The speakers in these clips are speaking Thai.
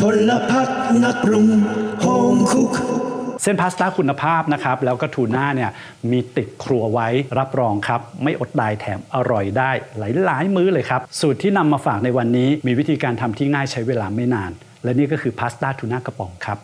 พลพัฒนักปรุงโฮมคุก เส้นพาสต้าคุณภาพนะครับ แล้วก็ทูน่าเนี่ยมีติดครัวไว้รับรองครับ ไม่อดตายแถมอร่อยได้หลายหลายมื้อเลยครับ สูตรที่นำมาฝากในวันนี้มีวิธีการทำที่ง่ายใช้เวลาไม่นาน และนี่ก็คือพาสต้าทูน่ากระป๋องครับ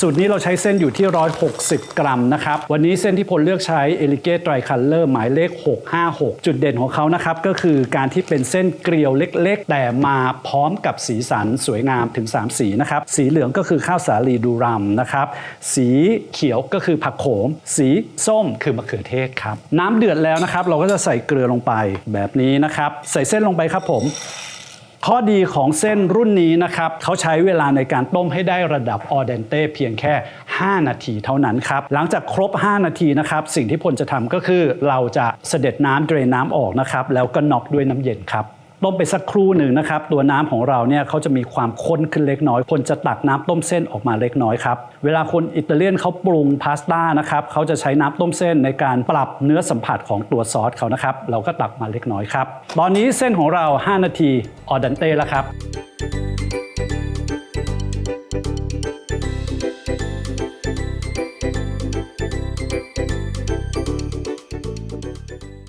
สูตรนี้เราใช้เส้นอยู่ที่ 160 กรัมนะครับ วันนี้เส้นที่พลเลือกใช้เอลิเกตไตรคัลเลอร์หมายเลข 656 จุดเด่นของเขานะครับ ก็คือการที่เป็นเส้นเกลียวเล็ก ๆ แต่มาพร้อมกับสีสันสวยงามถึง 3 สีนะครับ สีเหลืองก็คือข้าวสาลีดูรัมนะครับ สีเขียวก็คือผักโขม สีส้มคือมะเขือเทศครับ น้ำเดือดแล้วนะครับ เราก็จะใส่เกลือลงไปแบบนี้นะครับ ใส่เส้นลงไปครับผม ข้อดีของเส้นรุ่นนี้นะครับเขาใช้เวลาในการต้มให้ได้ระดับออเดนเต้เพียงแค่ 5 นาทีเท่านั้นครับ หลังจากครบ 5 นาทีนะครับ สิ่งที่พลจะทำก็คือเราจะเสด็จน้ำเดรนน้ำออกนะครับ แล้วก็น็อกด้วยน้ำเย็นครับ ต้มไปสักครู่หนึ่งนะครับ ตัวน้ำของเราเนี่ยเขาจะมีความข้นขึ้นเล็กน้อย คนจะตักน้ำต้มเส้นออกมาเล็กน้อยครับ เวลาคนอิตาเลียนเขาปรุงพาสต้านะครับเขาจะใช้น้ำต้มเส้นในการปรับเนื้อสัมผัสของตัวซอสเขานะครับ เราก็ตักมาเล็กน้อยครับ ตอนนี้เส้นของเรา 5 นาทีออเดนเต้แล้วครับ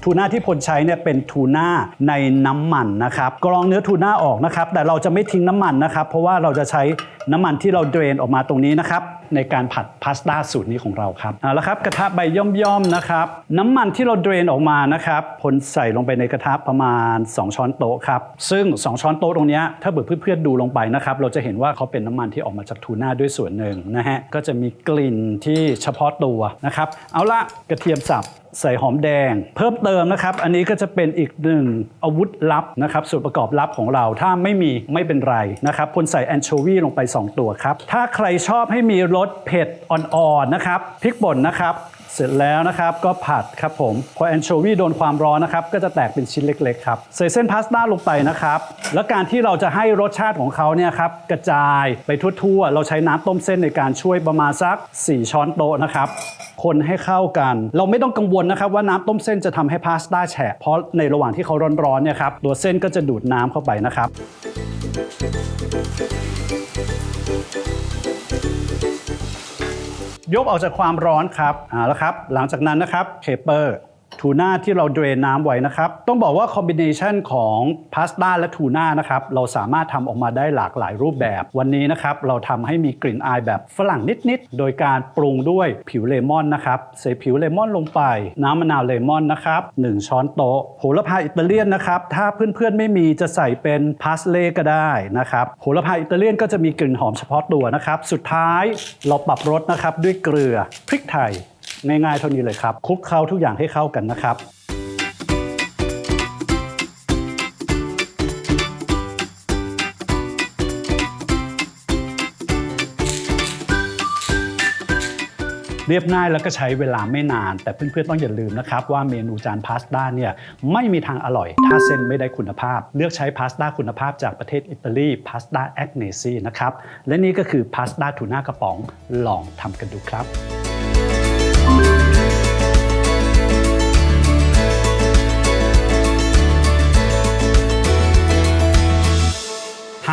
ทูน่าที่พลใช้เนี่ยเป็นทูน่าในน้ำมันนะครับกรองเนื้อทูน่าออกนะครับ แต่เราจะไม่ทิ้งน้ำมันนะครับ เพราะว่าเราจะใช้น้ำมันที่เราเดรนออกมาตรงนี้นะครับในการผัดพาสต้าสูตรนี้ของเราครับเอาละครับกระทะใบย่อมๆนะครับน้ำมันที่เราเดรนออกมานะครับพลใส่ลงไปในกระทะประมาณ 2 ช้อนโต๊ะครับซึ่ง 2 ช้อนโต๊ะตรงนี้ถ้าเบื่อเพื่อนๆดูลงไปนะครับเราจะเห็นว่าเขาเป็นน้ำมันที่ออกมาจากทูน่าด้วยส่วนหนึ่งนะฮะก็จะมีกลิ่นที่เฉพาะตัวนะครับเอาละกระเทียมสับใส่หอมแดง เพิ่มเติมนะครับ อันนี้ก็จะเป็นอีกหนึ่งอาวุธลับนะครับส่วนประกอบลับของเราถ้าไม่มีไม่เป็นไรนะครับคนใส่แอนโชวีลงไป 2 ตัวครับ ถ้าใครชอบให้มีรสเผ็ดอ่อนๆนะครับพริกป่นนะครับ เสร็จแล้วนะครับก็ผัดครับผมพอแอนโชวีโดนความร้อนนะครับ ก็จะแตกเป็นชิ้นเล็กๆครับใส่เส้นพาสต้าลงไปนะครับ แล้วการที่เราจะให้รสชาติของเขาเนี่ยครับกระจายไปทั่วๆ เราใช้น้ำต้มเส้นในการช่วยประมาณสัก 4 ช้อนโต๊ะนะครับคนให้เข้ากัน เราไม่ต้องกังวลนะครับว่าน้ำต้มเส้นจะทำให้พาสต้าแฉะเพราะในระหว่างที่เขาร้อนๆเนี่ยครับตัวเส้นก็จะดูดน้ำเข้าไปนะครับ ยกออกจากความร้อนครับเอาละครับ หลังจากนั้นนะครับเคเปอร์ ทูน่าที่เราเดรนน้ำไว้นะครับ ต้องบอกว่าคอมบิเนชันของพาสต้าและทูน่านะครับ เราสามารถทำออกมาได้หลากหลายรูปแบบ วันนี้นะครับ เราทำให้มีกลิ่นอายแบบฝรั่งนิด ๆ โดยการปรุงด้วยผิวเลมอนนะครับ ใส่ผิวเลมอนลงไป น้ำมะนาวเลมอนนะครับ 1 ช้อนโต๊ะ โหระพาอิตาเลียนนะครับ ถ้าเพื่อน ๆ ไม่มีจะใส่เป็นพาสเลก็ได้นะครับ โหระพาอิตาเลียนก็จะมีกลิ่นหอมเฉพาะตัวนะครับ สุดท้ายเราปรับรสนะครับด้วยเกลือพริกไทย ง่ายๆเท่านี้เลยครับคลุกเคล้าทุกอย่างให้เข้ากันนะครับ เรียบง่ายแล้วก็ใช้เวลาไม่นาน แต่เพื่อนๆต้องอย่าลืมนะครับ ว่าเมนูจานพาสต้าเนี่ยไม่มีทางอร่อย ถ้าเส้นไม่ได้คุณภาพ เลือกใช้พาสต้าคุณภาพจากประเทศอิตาลีพาสต้าแอกเนซีนะครับ และนี่ก็คือพาสต้าทูน่ากระป๋องลองทำกันดูครับ